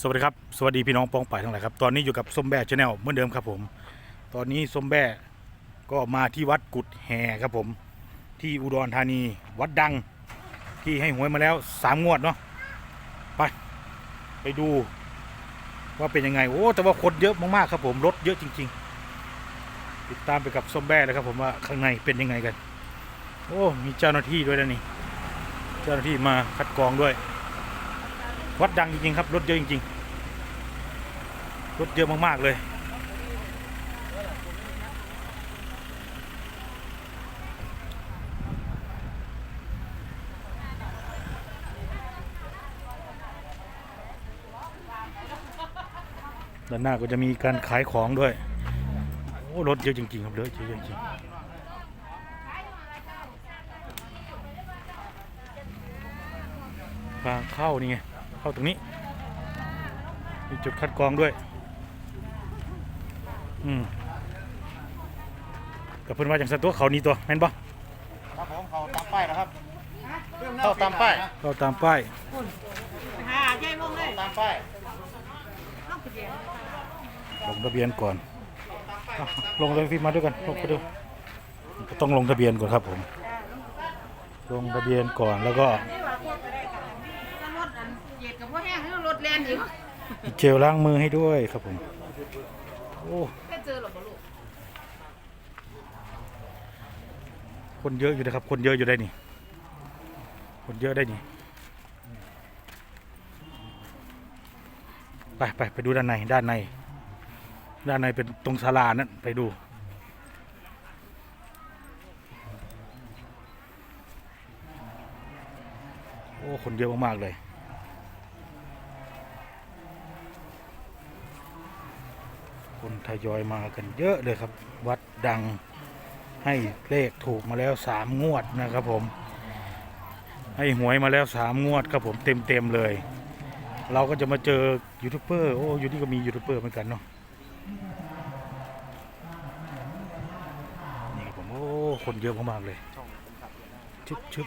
สวัสดีครับ สวัสดีพี่น้องปองป่ายทั้งหลายครับ ตอนนี้อยู่กับส้มแบ่ชาแนลเหมือนเดิมครับผม ตอนนี้ส้มแบ่ก็มาที่วัดกุดแห่ครับผม ที่อุดรธานีวัดดังที่ให้หวยมาแล้วสามงวดเนาะไปไปดู ว่าเป็นยังไง โอ้แต่ว่าคนเยอะมากๆครับผมรถเยอะจริง ๆ ติดตามไปกับส้มแบ่เลยครับผมว่าข้างในเป็นยังไงกัน โอ้มีเจ้าหน้าที่ด้วยนะนี่ เจ้าหน้าที่มาคัดกรองด้วย วัดดังจริงๆครับ รถเยอะจริงๆ รถเยอะมากๆเลย ด้านหน้าก็จะมีการขายของด้วย โอ้รถเยอะจริงๆครับเยอะเยอะจริงๆทางเข้านี่ไง เข้าตรงนี้ มีจุดคัดกรองด้วย อืมกับเพื่อนว่าอย่างสัตว์ตัวเขานี่ตัวแม่นปะครับผมเขาตามป้ายนะครับเข้าตามป้ายเขาตามป้ายหาใหญ่วงเลยตามป้ายต้องไปเรียนลงทะเบียนก่อนอะลงเลยพี่มาด้วยกันลงไปดูก็ต้องลงทะเบียนก่อนครับผม ลงทะเบียนก่อนแล้วก็ นอยู่มีเจลล้างมือให้ด้วยครับผม โอ้แค่เจอหรอกลูกคนเยอะอยู่นะครับ คนเยอะอยู่ได้นี่ คนเยอะได้นี่ ไปไปไปดูด้านใน ด้านใน ด้านในเป็นตรงศาลานั่นไปดูโอ้ คนเยอะมาก ๆ เลย คนทยอยมากันเยอะเลยครับ วัดดังให้เลขถูกมาแล้วสามงวดนะครับผม ให้หวยมาแล้วสามงวดครับผมเต็มเต็มๆเลย เราก็จะมาเจอยูทูบเบอร์โอ้อยู่นี่ก็มียูทูบเบอร์เหมือนกันเนาะนี่ครับผมโอ้คนเยอะมากๆเลยชึบชึบ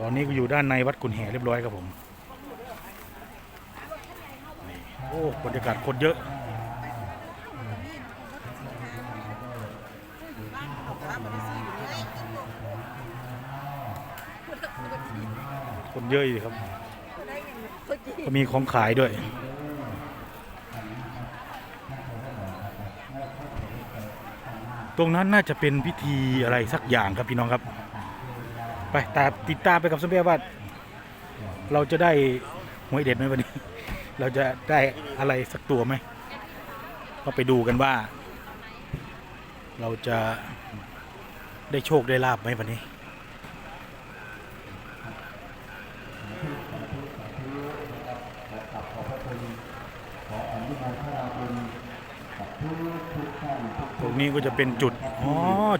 ตอนนี้ก็อยู่ด้านในวัดกุนแห่เรียบร้อยครับผม โอ้บรรยากาศคนเยอะคนเยอะอยู่ครับ ก็มีของขายด้วยตรงนั้นน่าจะเป็นพิธีอะไรสักอย่างครับพี่น้องครับ ไปตาติดตามไปกับสมเด็จว่า เราจะได้หวยเด็ดไหมวันนี้ เราจะได้อะไรสักตัวไหม ก็ไปดูกันว่า เราจะได้โชคได้ลาบไหมวันนี้ ตรงนี้ก็จะเป็นจุด อ๋อ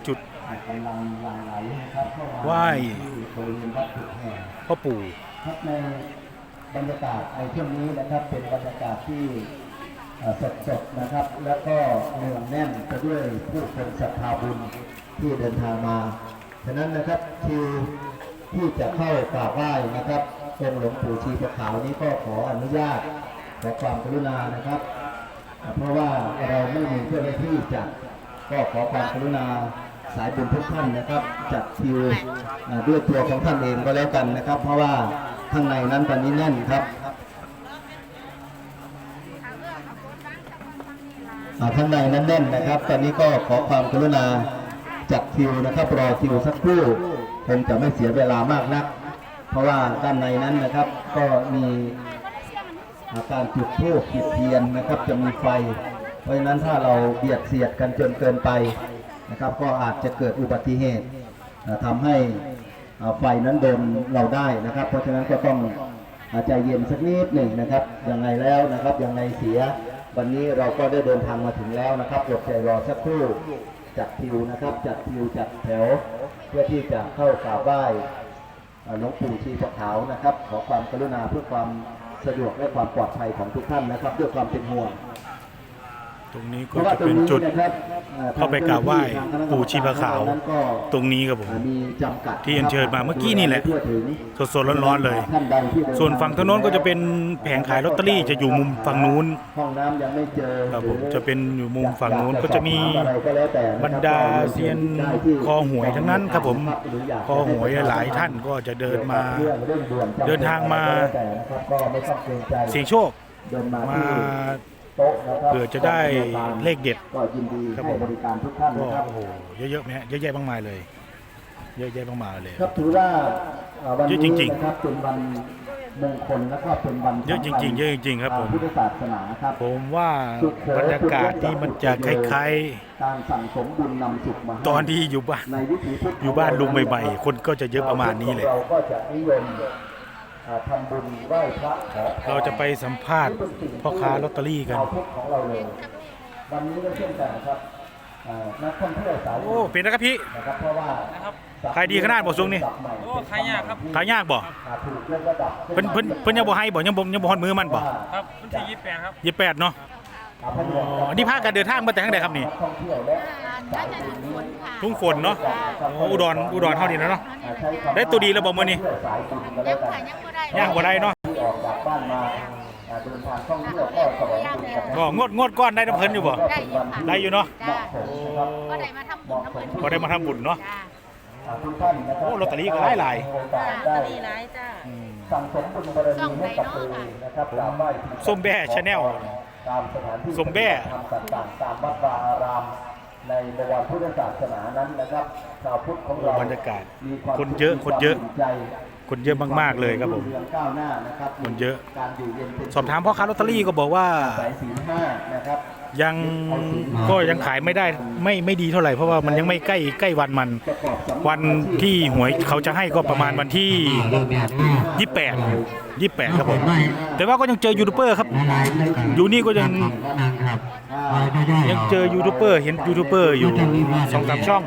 จุดไหว้พ่อปู่ บรรยากาศในช่วงนี้นะครับเป็นบรรยากาศที่สดสดๆนะครับ แล้วก็เนืองแน่นไปด้วยผู้คนศรัทธาบุญที่เดินทางมาฉะนั้นนะครับคิวที่จะเข้ากราบไหว้นะครับองค์หลวงปู่ชีพระขาวนี้ก็ขออนุญาตขอความกรุณานะครับ เพราะว่าเราไม่มีเจ้าหน้าที่จัดก็ขอความกรุณาสายบุญทุกท่านนะครับ จัดคิวด้วยตัวของท่านเองก็แล้วกันนะครับ เพราะว่า ข้างในนั้นตอนนี้แน่นครับข้างในนั้นแน่นนะครับ ตอนนี้ก็ขอความกรุณาจัดคิวนะครับรอคิวสักครู่คงจะไม่เสียเวลามากนัก เพราะว่าด้านในนั้นนะครับ ก็มีอาการจุดธูปจุดเทียนนะครับ จะมีไฟ เพราะฉะนั้นถ้าเราเบียดเสียดกันจนเกินไปนะครับ ก็อาจจะเกิดอุบัติเหตุอ่าทำให้ ไฟนั้นโดนเราได้นะครับ เพราะฉะนั้นก็ต้องใจเย็นสักนิดหนึ่งนะครับยังไงแล้วนะครับยังไงเสีย วันนี้เราก็ได้เดินทางมาถึงแล้วนะครับอดใจรอสักครู่จัดคิวนะครับ จัดคิวจัดแถว เพื่อที่จะเข้ากราบไหว้หลวงปู่ชีพขาวนะครับ ขอความกรุณาเพื่อความสะดวกและความปลอดภัยของทุกท่านนะครับ ด้วยความเป็นห่วง รงนี้ก็จะเป็นจุดเข้าไปกราบไหว้ปู่ชีพขาว ตรงนี้ครับผมมีจำกัดที่อัญเชิญมาเมื่อกี้นี่แหละทั่วถึงสดๆร้อนๆเลยท่านใดที่เดิส่วนฝั่งทางโน้นก็จะเป็นแผงขายลอตเตอรี่จะอยู่มุมฝั่งนู้นห้องน้ำยังไม่เจอครับผมหรือจะเป็นอยู่มุมฝั่งนู้นก็จะมีอยาสอบถาอะไรก็แล้วแต่นะคบรรดาเซียนคอหวยทั้งนั้นครับผมคอหวยหลายท่านก็จะเดินมาเรื่องเร่งด่วนจำป็นเดินทางมาอะไรก็แล้วแต่นะครับก็ไม่ต้องเกรงใจเสียงโชคเดินมา มาที่โต๊ะนะครับเผื่อจะได้เลขเด็ดก็ยินดีครับให้ผมบริการทุกท่านก็นะครับโอ้โหเยอะๆไหมฮะเยอะแยะมากมายเลย เยอะแยะมากมายเลย ครับถือว่าอ่าวันเยนี้อะจริงๆนะครับเป็นวันมงคลแล้วก็เป็นวันเยอะจริงๆเยอะจริงๆครับผมพุทธศาสนาครับผมว่าบรรยากาศที่มันจะคล้ายการสั่งสมบุญนำสุขมาให้ๆตอนที่อยู่บ้านในวิถีพุทธอยู่บ้านลุงใหม่ๆคนก็จะเยอะประมาณนี้เลยเราก็จะนิยมอ่า ทำบุญไหว้พระขอพเราจะไปสัมภาษณ์พ่อค้าลอตเตอรี่กันชาวพุทธของเราเลยวันนี้ก็เช่นกันครับอ่านักท่องเที่ยวสายโอ้ เป็นนะครับพี่ นะครับเพราะว่าขายดีขนาดบ่ซุงนี่โอ้ขายยากครับ ขายยากบ่อ่าถูกยกระดับเพิ่นเพิ่นเพิ่นยังบ่ให้บ่ยังบ่ยังบ่ฮอดมือมันบ่ครับวันที่ยี่สิบแปดครับ ยี่แปดเนาะอ๋ออันนี้พากันเดินทางมาแต่ทางใดครับนี่ นักท่องเที่ยวและ น่าจะถึงฝนค่ะทุ่งฝนเนาะโอ้อุดรอุดรเท่านี้แล้วเนาะอ่าใช้คำได้ตัวดีแล้วบ่มื้อนี้สายบุญก็ยัแล้วงกันค่ะยังบ่ได้ย่างบ่ได้เนาะที่ออกจากบ้านมาอ่าเดินทางท่องเที่ยวก็สวายบุญกันก็งดงดก้อนได้น้ำเพิ่นอยู่บ่ได้อยู่ค่ะได้อยู่เนาะจ้าครับก็ได้มาทำบุญน้ำเพิ่นก็ได้มาทำบุญเนาะจ้าอ่าทุกท่านนะครับโอ้ลอตเตอรี่ก็หลายๆโอกาสจ้าได้ดีหลายจ้าอืมสั่งสมบุญบารมีให้กับตัวเองนะครับกราบไหว้ที่ส้มแบ้ Channel ตามสถานที่ส้มแบ้ทำต่างๆตามวัดวาอาราม ในบวรพุทธศาสนานั้นนะครับชาวพุทธของเราบรรยากาศมีวามคนเยอะสุขคนเยอะมีวามภูมิใจคนเยอะมากๆเลยครับผมเรืองก้าวหน้านะครับคนเยอะการอยู่เย็นเป็นสอบถามพ่อค้าลอตเตอรี่ก็บอกว่าสายศีลห้านะครับ ยังก็ยังขายไม่ได้ไม่ไม่ดีเท่าไหร่เพราะว่ามันยังไม่ใกล้ใกล้วันมันประกอบสำกวันที่หวยเขาจะให้ก็ประมาณวันที่ 28 28 ครับผมแต่ว่าก็ยังเจอยูทูบเบอร์ครับ อยู่นี่ก็ยังยังเจอยูทูบเบอร์เห็นยูทูบเบอร์อยู่สองสามช่อง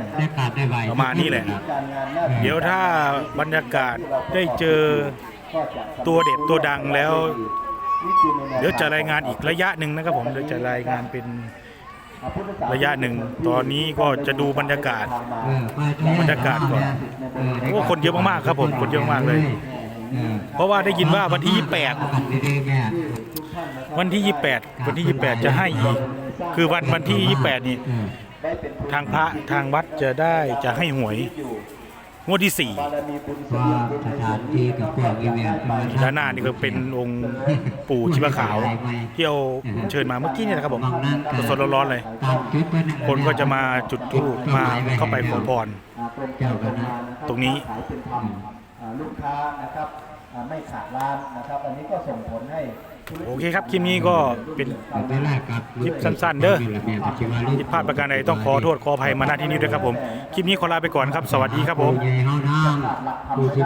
ประมาณนี้แหละการงานหน้าที่เดี๋ยวถ้าบรรยากาศได้เจอก็จะตัวเด็ดตัวดังแล้วนี่คือในแนว เดี๋ยวจะรายงานอีกระยะหนึ่งนะครับผมเดี๋ยวจะรายงานเป็นระยะหนึ่งตอนนี้ก็จะดูบรรยากาศบรรยากาศก่อนโอ้คนเยอะมากๆครับผมคนเยอะมากเลย เพราะว่าได้ยินว่าวันที่ 28 วันที่ 28 วันที่ 28 จะให้อีก คือวันวันที่ 28 นี่ได้เป็นผู้ทางพระทางวัดจะได้จะให้หวย งวดที่บารมีบุญเสว่าบียงบุญสถานที่กับพวกอีเวนต์4ด้านหน้านี่ก็เป็นองค์ปู่ชิบะขาวที่เอาเชิญมาเมื่อกี้เนี่ยนะครับผมสดๆร้อนๆเลยตามจุดเพิ่นคนก็จะมาจุดธูปมาเข้าไปขอพรอ่ากรมการประมาณนะครับตรงนี้ขายเป็นธรรมอ่าลูกค้านะครับอ่าไม่ขาดร้านนะครับ อันนี้ก็ส่งผลให้ธุรกิจ โอเคครับคลิปนี้ก็เป็นเลากับคลิปสั้นๆ เด้อมีระเบียบปฏิบัติผิดพลาดประการใดต้องขอโทษขออภัยมาณที่นี้ด้วยครับผม คลิปนี้ขอลาไปก่อนครับ สวัสดีครับผม